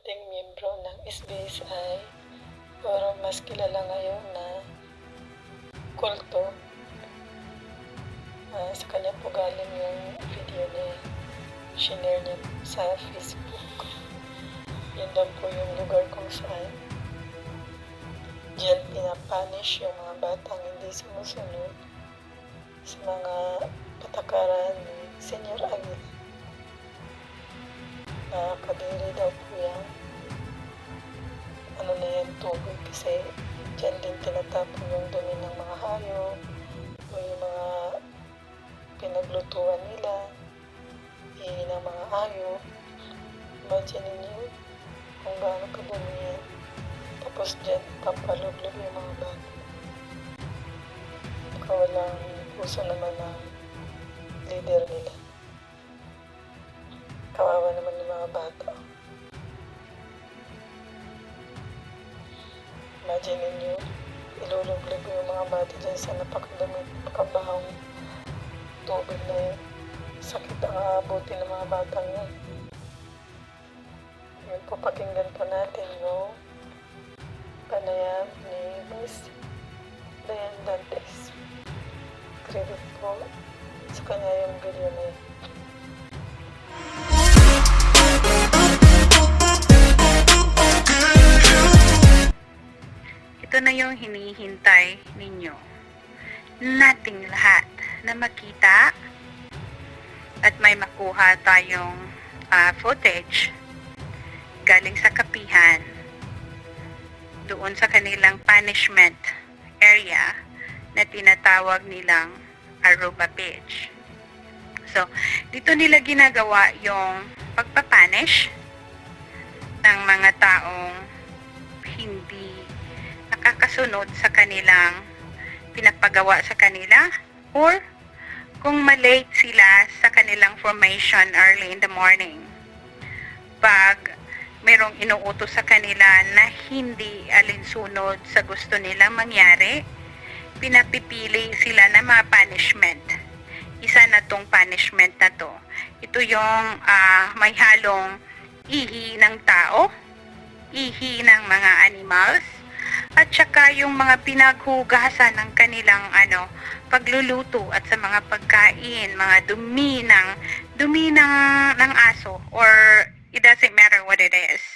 dating miyembro ng SBSI pero mas kilala ngayon na kulto. Ah, sa kanya po galing yung video niya. Shinare niya sa Facebook. Yun daw po yung lugar kung saan diyan pinapanish yung mga batang hindi sumusunod sa mga patakaran ni Senyor Aguila. Nakakadiri daw po yan. Ano na yan, tubig kasi dyan din tinatapon yung dumi ng mga hayop o yung mga pinaglutuan nila, ihi ng mga hayop. Imagine ninyo kung gaano kadumi yan. Tapos dyan, papalublog yung mga bata. Baka walang puso naman ng leader nila. Imagine ninyo, ilulublig yung mga bata dyan sa napakadami, napakabahong tubig na yun. Sakit ang aabutin ng mga batang yun. Yun po, pakinggan po natin yung panayam ni Miss Dayan Dantes. Credit po sa kanya yung video na yun. Ito na yung hinihintay ninyo. Nating lahat na makita at may makuha tayong ah, footage galing sa kapihan doon sa kanilang punishment area na tinatawag nilang Aruba Beach. So, dito nila ginagawa yung pagpapanish ng mga taong nakakasunod sa kanilang pinapagawa sa kanila or kung malate sila sa kanilang formation early in the morning. Pag merong inuutos sa kanila na hindi alinsunod sa gusto nilang mangyari, pinapipili sila ng mga punishment. Isa na tong punishment na to. Ito yung ah, may halong ihi ng tao, ihi ng mga animals, at saka yung mga pinaghugasan ng kanilang ano pagluluto at sa mga pagkain, mga dumi ng dumi ng ng aso or it doesn't matter what it is.